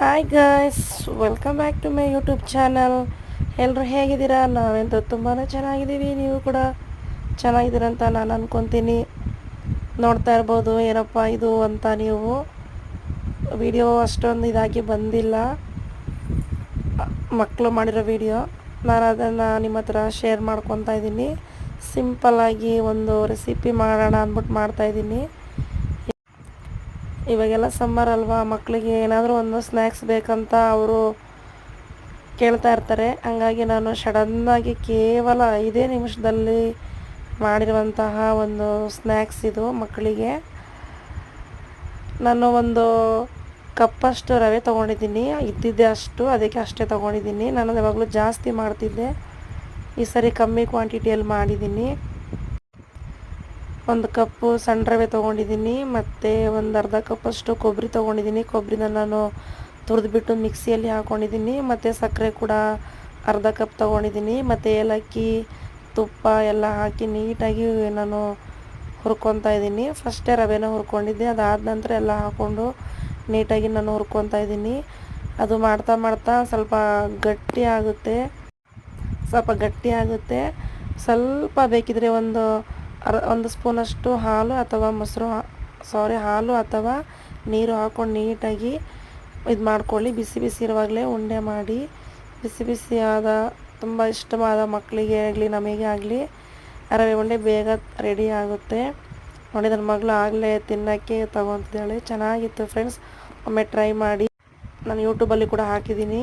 Hi guys welcome back to my YouTube channel ಎಲ್ಲರೂ ಹೇಗಿದ್ದೀರಾ? ನಾವೆಂತೂ ತುಂಬಾ ಚೆನ್ನಾಗಿದ್ದೀವಿ. ನೀವು ಕೂಡ ಚೆನ್ನಾಗಿದ್ದೀರಂತ ನಾನು ಅಂದ್ಕೊತೀನಿ ನೋಡ್ತಾ ಇರ್ಬೋದು, ಏನಪ್ಪ ಇದು ಅಂತ ನೀವು. ವಿಡಿಯೋ ಅಷ್ಟೊಂದು ಇದಾಗಿ ಬಂದಿಲ್ಲ. ಮಕ್ಕಳು ಮಾಡಿರೋ ವಿಡಿಯೋ ನಾನು ಅದನ್ನು ನಿಮ್ಮ ಹತ್ರ ಶೇರ್ ಮಾಡ್ಕೊತಾ ಇದ್ದೀನಿ. ಸಿಂಪಲ್ಲಾಗಿ ಒಂದು ರೆಸಿಪಿ ಮಾಡೋಣ ಅಂದ್ಬಿಟ್ಟು ಮಾಡ್ತಾಯಿದ್ದೀನಿ ಇವಾಗೆಲ್ಲ ಸಮ್ಮರ್ ಅಲ್ವಾ ಮಕ್ಕಳಿಗೆ ಏನಾದರೂ ಒಂದು ಸ್ನ್ಯಾಕ್ಸ್ ಬೇಕಂತ ಅವರು ಕೇಳ್ತಾ ಇರ್ತಾರೆ. ಹಂಗಾಗಿ ನಾನು ಸಡನ್ನಾಗಿ ಕೇವಲ ಐದೇ ನಿಮಿಷದಲ್ಲಿ ಮಾಡಿರುವಂತಹ ಒಂದು ಸ್ನ್ಯಾಕ್ಸ್ ಇದು ಮಕ್ಕಳಿಗೆ ನಾನು ಒಂದು ಕಪ್ಪಷ್ಟು ರವೆ ತೊಗೊಂಡಿದ್ದೀನಿ, ಇದ್ದಿದ್ದೆ ಅಷ್ಟು, ಅದಕ್ಕೆ ಅಷ್ಟೇ ತೊಗೊಂಡಿದ್ದೀನಿ. ನಾನು ಯಾವಾಗಲೂ ಜಾಸ್ತಿ ಮಾಡ್ತಿದ್ದೆ. ಈ ಸರಿ ಕಮ್ಮಿ ಕ್ವಾಂಟಿಟಿಯಲ್ಲಿ ಮಾಡಿದ್ದೀನಿ. ಒಂದು ಕಪ್ಪು ಸಣ್ಣ ರವೆ ತೊಗೊಂಡಿದ್ದೀನಿ, ಮತ್ತು ಒಂದು ಅರ್ಧ ಕಪ್ಪಷ್ಟು ಕೊಬ್ಬರಿ ತೊಗೊಂಡಿದ್ದೀನಿ. ಕೊಬ್ಬರಿನ ನಾನು ತುರಿದ್ಬಿಟ್ಟು ಮಿಕ್ಸಿಯಲ್ಲಿ ಹಾಕ್ಕೊಂಡಿದ್ದೀನಿ ಮತ್ತು ಸಕ್ಕರೆ ಕೂಡ ಅರ್ಧ ಕಪ್ ತೊಗೊಂಡಿದ್ದೀನಿ. ಮತ್ತು ಏಲಕ್ಕಿ, ತುಪ್ಪ ಎಲ್ಲ ಹಾಕಿ ನೀಟಾಗಿ ನಾನು ಹುರ್ಕೊತಾ ಇದ್ದೀನಿ. ಫಸ್ಟೇ ರವೆನ ಹುರ್ಕೊಂಡಿದ್ದೆ, ಅದಾದ ನಂತರ ಎಲ್ಲ ಹಾಕ್ಕೊಂಡು ನೀಟಾಗಿ ನಾನು ಹುರ್ಕೊತಾ ಇದ್ದೀನಿ. ಅದು ಮಾಡ್ತಾ ಮಾಡ್ತಾ ಸ್ವಲ್ಪ ಗಟ್ಟಿ ಆಗುತ್ತೆ. ಸ್ವಲ್ಪ ಗಟ್ಟಿ ಆಗುತ್ತೆ. ಸ್ವಲ್ಪ ಬೇಕಿದ್ರೆ ಒಂದು ಅರ್ ಒಂದು ಸ್ಪೂನಷ್ಟು ಹಾಲು ಅಥವಾ ಮೊಸರು ಸಾರಿ ಹಾಲು ಅಥವಾ ನೀರು ಹಾಕ್ಕೊಂಡು ನೀಟಾಗಿ ಇದು ಮಾಡ್ಕೊಳ್ಳಿ. ಬಿಸಿ ಬಿಸಿ ಇರುವಾಗಲೇ ಉಂಡೆ ಮಾಡಿ. ಬಿಸಿ ಬಿಸಿಯಾದ ತುಂಬ ಇಷ್ಟವಾದ ಮಕ್ಕಳಿಗೆ ಆಗಲಿ, ನಮಗೆ ಆಗಲಿ ರವೆ ಉಂಡೆ ಬೇಗ ರೆಡಿ ಆಗುತ್ತೆ. ನೋಡಿ ನನ್ನ ಮಗಳು ಆಗಲೇ ತಿನ್ನೋಕ್ಕೆ ತಗೊತಿದ್ದಾಳೆ. ಚೆನ್ನಾಗಿತ್ತು ಫ್ರೆಂಡ್ಸ್ ಒಮ್ಮೆ ಟ್ರೈ ಮಾಡಿ. ನಾನು ಯೂಟ್ಯೂಬಲ್ಲಿ ಕೂಡ ಹಾಕಿದ್ದೀನಿ.